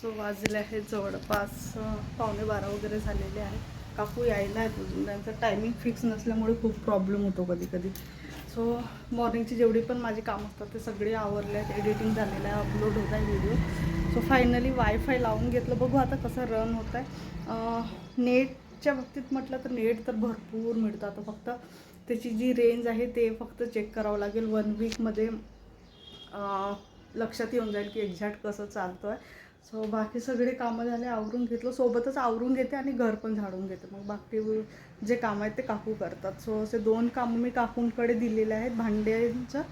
So वाजले आहेत जवळपास पावणे बारा वगैरे झालेले आहेत. काकू यायला आहेत अजून. त्यांचं टायमिंग फिक्स नसल्यामुळे खूप प्रॉब्लेम होतो कधी कधी सो मॉर्निंगची जेवढी पण माझी कामं असतात ते सगळे आवरले आहेत. एडिटिंग झालेलं आहे अपलोड होत आहे व्हिडिओ सो फायनली वायफाय लावून घेतलं. बघू आता कसं रन होत आहे. नेटच्या बाबतीत म्हटलं तर नेट तर भरपूर मिळतं. आता फक्त त्याची जी रेंज आहे ते फक्त चेक करावं लागेल. वन वीकमध्ये लक्षात येऊन जाईल की एक्झॅक्ट कसं चालतं आहे सो बाकी सगळे कामं झाले आवरून घेतलं. सोबतच आवरून घेते आणि घर पण झाडून घेते. मग बाकी जे कामं आहेत ते काकू करतात. सो असे दोन कामं मी काकूंकडे दिलेले आहेत भांड्यांचं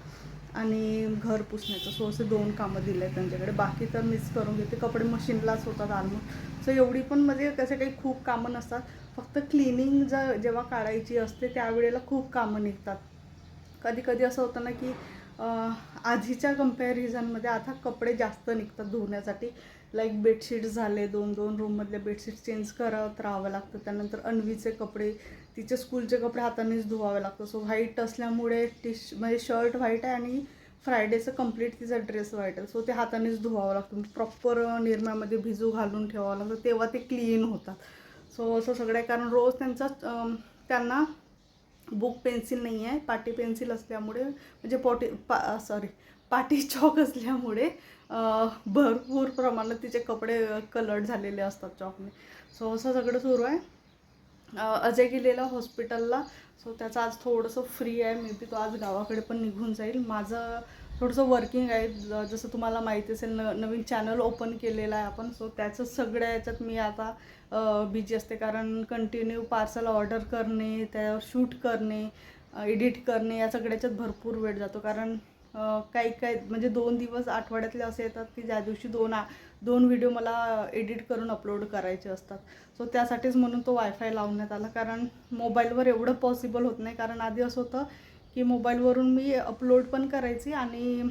आणि घर पुसण्याचं. सो असे दोन कामं दिले आहेत त्यांच्याकडे. बाकी तर मिस करून घेते. कपडे मशीनलाच होतात आणून. सो एवढी पण म्हणजे कसे काही खूप कामं नसतात. फक्त क्लिनिंग ज जेव्हा काढायची असते त्यावेळेला खूप कामं निघतात. कधी कधी असं होतं ना की आधीच्या कम्पॅरिझनमध्ये आता कपडे जास्त निघतात धुण्यासाठी. लाईक बेडशीट झाले दोन दोन रूममधले बेडशीट चेंज करत राहावं लागतं. त्यानंतर अन्वीचे कपडे तिचे स्कूलचे कपडे हातानेच धुवावे लागतं सो व्हाईट असल्यामुळे टी म्हणजे शर्ट व्हाईट आहे आणि फ्रायडेचं कंप्लीट तिचा ड्रेस व्हाईट आहे. सो ते हातानेच धुवावं लागतं. म्हणजे प्रॉपर निरम्यामध्ये भिजू घालून ठेवावं लागतं. तेव्हा ते क्लीन होतात. सो असं सगळं आहे. कारण रोज त्यांचा त्यांना बुक पेन्सिल नाही आहे पाटी पेन्सिल असल्यामुळे म्हणजे पॉटी पा सॉरी पाटी चॉक असल्यामुळे भरपूर प्रमाणात तिचे कपडे कलर्ड झालेले असतात चॉकने. सो असं सगळं सुरू आहे. अजय गेलेला हॉस्पिटलला. सो त्याचं आज थोडंसं फ्री आहे. मे बी तो आज गावाकडे पण निघून जाईल. माझं थोडंसं वर्किंग आहे. ज- जसं तुम्हाला माहिती असेल न नवीन चॅनल ओपन केलेलं आहे आपण. सो त्याचं सगळ्या याच्यात मी आता बिजी असते. कारण कंटिन्यू पार्सल ऑर्डर करणे त्यावर शूट करणे एडिट करणे या सगळ्याच्यात भरपूर वेळ जातो. कारण काही काही म्हणजे दोन दिवस आठवड्यातले असे येतात की ज्या दिवशी दोन आ दोन व्हिडिओ मला एडिट करून अपलोड करायचे असतात. सो त्यासाठीच म्हणून तो वायफाय लावण्यात आला. कारण मोबाईलवर एवढं पॉसिबल होत नाही. कारण आधी असं होतं की मोबाईलवरून मी अपलोड पण करायची आणि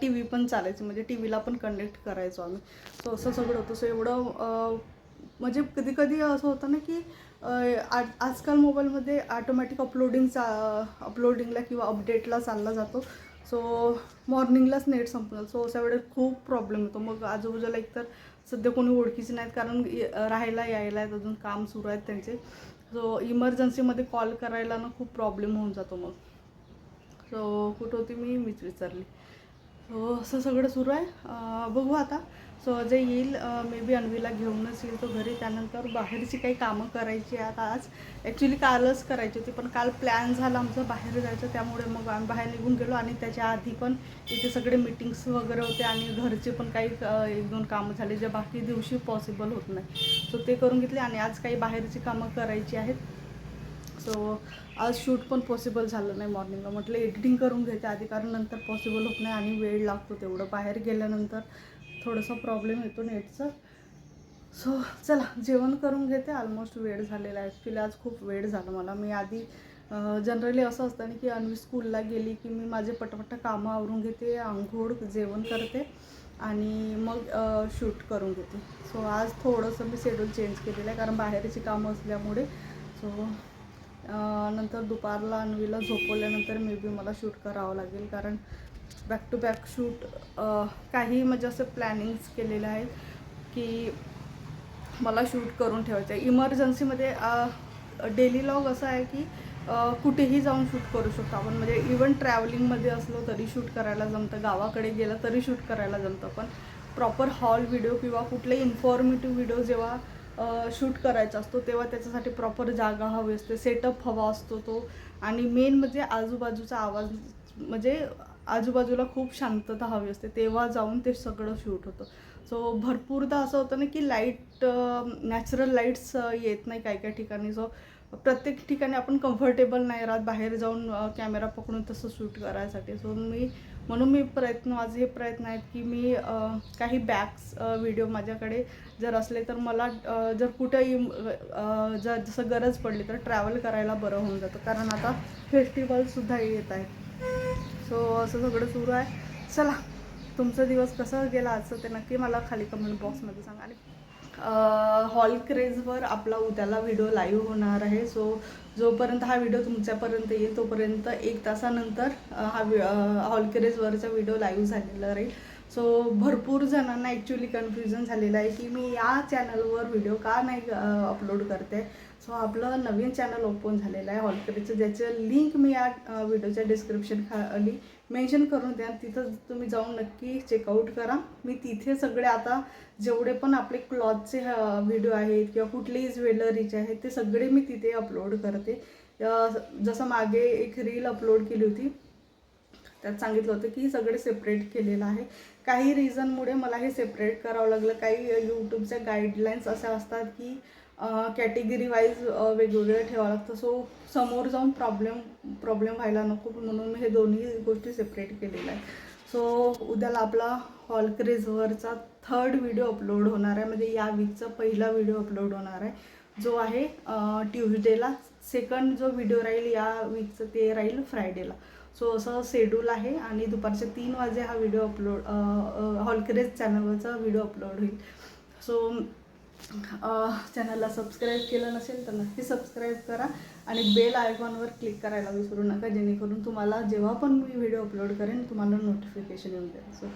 टी व्ही पण चालायची. म्हणजे टी व्हीला पण कनेक्ट करायचो आम्ही. सो असं सगळं होतं. सो एवढं म्हणजे कधी कधी असं होतं ना की आ आज आजकाल मोबाईलमध्ये ऑटोमॅटिक अपलोडिंगचा अपलोडिंगला किंवा अपडेटला चालला जातो. सो मॉर्निंगलाच नेट संपलं सो अशा वेळेस खूप प्रॉब्लेम येतो. मग आजूबाजूला एकतर सध्या कोणी ओळखीचे नाहीत कारण य- राहायला यायला आहेत. अजून काम सुरू आहेत त्यांचे. सो इमर्जन्सीमध्ये कॉल करायला ना खूप प्रॉब्लेम होऊन जातो मग. सो कुठं होती मी मीच विचारली. सो असं सगळं सुरू आहे. बघू आता. सो जे येईल मे बी अन्वीला घेऊनच येईल तो घरी. त्यानंतर बाहेरची काही कामं करायची आहेत आज. ॲक्च्युली कालच करायची होती पण काल प्लॅन झाला आमचं बाहेर जायचं. त्यामुळे मग आम्ही बाहेर निघून गेलो आणि त्याच्या आधी पण इथे सगळे मीटिंग्स वगैरे होते आणि घरचे पण काही एक दोन कामं झाले जे बाकी दिवशी पॉसिबल होत नाही. सो ते करून घेतले आणि आज काही बाहेरची कामं करायची आहेत. सो आज शूट पण पॉसिबल झालं नाही मॉर्निंगला म्हटलं एडिटिंग करून घेते आधी कारण नंतर पॉसिबल होत नाही आणि वेळ लागतो तेवढं. बाहेर गेल्यानंतर थोडासा प्रॉब्लेम येतो नेटचा. सो चला जेवण करून घेते. ऑलमोस्ट वेळ झालेला आहे. ॲक्च्युली आज खूप वेळ झाला मला. मी आधी जनरली असं असतं ना की अन्वी स्कूलला गेली की मी माझे पटपट कामं आवरून घेते आंघोळ जेवण करते आणि मग शूट करून घेते. सो आज थोडंसं मी शेड्यूल चेंज केलेलं आहे कारण बाहेरची कामं असल्यामुळे. सो नंतर दुपारला अन्वीला झोपवल्यानंतर मे बी मला शूट करावं लागेल कारण बॅक टू बॅक शूट काही म्हणजे असं प्लॅनिंग्स केलेले आहेत की मला शूट करून ठेवायचं आहे इमर्जन्सीमध्ये डेली लॉग असं आहे की कुठेही जाऊन शूट करू शकतो आपण. म्हणजे इवन ट्रॅव्हलिंगमध्ये असलो तरी शूट करायला जमतं गावाकडे गेलं तरी शूट करायला जमतं. पण प्रॉपर हॉल व्हिडिओ किंवा कुठले इन्फॉर्मेटिव्ह व्हिडिओ जेव्हा शूट करायचा असतो तेव्हा त्याच्यासाठी प्रॉपर जागा हवी असते सेटअप हवा असतो तो. आणि मेन म्हणजे आजूबाजूचा आवाज म्हणजे आजूबाजूला खूप शांतता हवी असते तेव्हा जाऊन ते सगळं शूट होतं. सो भरपूरदा असं होतं ना की लाइट नॅचरल लाईट्स येत नाही काही काही ठिकाणी. सो प्रत्येक ठिकाणी आपण कम्फर्टेबल नाही राहत बाहेर जाऊन कॅमेरा पकडून तसं शूट करायसाठी. सो मी म्हणून मी प्रयत्न माझे हे प्रयत्न आहेत की मी काही बॅग्स व्हिडिओ माझ्याकडे जर असले तर मला जर कुठेही जर जसं गरज पडली तर ट्रॅव्हल करायला बरं होऊन जातं. कारण आता फेस्टिवलसुद्धा येत आहेत. सो असं सगळं सुरू आहे. चला तुमचा दिवस कसा गेला असं ते नक्की मला खाली कमेंट बॉक्समध्ये सांगा. आणि हॉल क्रेजवर आपला उद्याला व्हिडिओ लाईव्ह होणार आहे. सो जोपर्यंत हा व्हिडिओ तुमच्यापर्यंत येईल तोपर्यंत एक तासानंतर हा हा हॉल क्रेजवरचा व्हिडिओ लाईव्ह झालेला राहील. सो भरपूर जणांना ॲक्च्युली कन्फ्युजन झालेलं आहे की मी या चॅनलवर व्हिडिओ का नाही अपलोड करते? सो आपलं नवीन चॅनल ओपन झालेलं आहे हॉल क्रेजचं ज्याचं लिंक मी या व्हिडिओच्या डिस्क्रिप्शन खाली मेन्शन करून द्या तिथं तुम्ही जाऊन नक्की चेकआउट करा. मी तिथे सगळे आता जेवढे पण आपले क्लॉथचे व्हिडिओ आहेत किंवा कुठलेही ज्वेलरीचे आहेत ते सगळे मी तिथे अपलोड करते. जसं मागे एक रील अपलोड केली होती त्यात सांगितलं होतं की सगळे सेपरेट केलेलं आहे. काही रिझनमुळे मला हे सेपरेट करावं लागलं. काही यूट्यूबच्या गाईडलाईन्स अशा असतात की कॅटेगरी वाईज वेगवेगळं ठेवावं लागतं. सो समोर जाऊन प्रॉब्लेम प्रॉब्लेम व्हायला नको म्हणून मी हे दोन्ही गोष्टी सेपरेट केलेल्या आहे सो उद्याला आपला हॉल क्रेझवरचा थर्ड व्हिडिओ अपलोड होणार आहे. म्हणजे या वीकचा पहिला व्हिडिओ अपलोड होणार आहे. जो आहे ट्युजडेला सेकंड जो व्हिडिओ राहील या वीकचं ते राहील फ्रायडेला सो असं शेड्यूल आहे आणि दुपारचे तीन वाजे हा व्हिडिओ अपलोड हॉलक्रेज चॅनलवरचा व्हिडिओ अपलोड होईल. सो चॅनलला सबस्क्राईब केलं नसेल तर नक्की सबस्क्राईब करा आणि बेल आयकॉनवर क्लिक करायला विसरू नका जेणेकरून तुम्हाला जेव्हा पण मी व्हिडिओ अपलोड करेन तुम्हाला नोटिफिकेशन येऊन जाईल. सो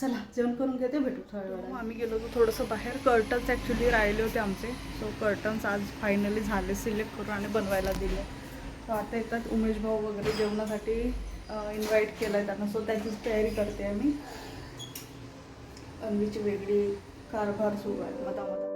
चला जेवण करून घेते भेटू थोड्या वेळाने. हो, आम्ही गेलो होतो थोडंसं बाहेर. कर्टन्स ॲक्च्युली राहिले होते आमचे. सो कर्टन्स आज फायनली झाले सिलेक्ट करून आणि बनवायला दिले. सो आता येतात उमेश भाऊ वगैरे जेवणासाठी इन्व्हाइट केलं आहे त्यांना. सो त्याचीच तयारी करते आहे अन्वीची वेगळी कारभार सुरू आहे. मधामधा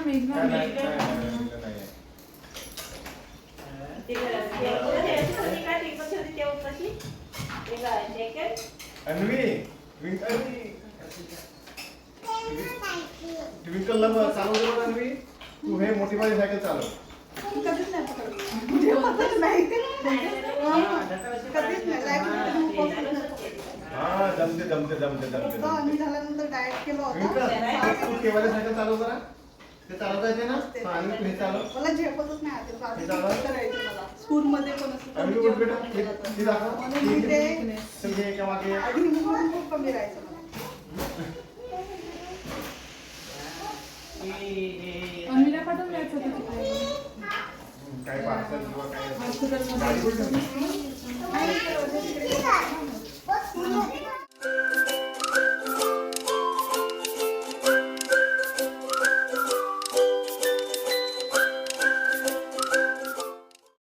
मेघना. तिला नाही आहे. अन्वी तू हे मोठी माझी सायकल चालव कधीच नाही पकडत. नाही कधीच नाही नाही. हा जमते जमते जमते फक्त जमते आम्ही झाल्यानंतर डाएट केलं होतं तू केव्हा सायकल चालव जरा ते चालवता येते ना हा, तू हे चालव मला झेपतच नाही आधी. आधी मला स्कूलमध्ये पण असं बेटा हे हे दाखव म्हणून मी ते घे एका मागे एक. आधी म्हणून खूप कमी राहायचं मला पार्सल किंवा काय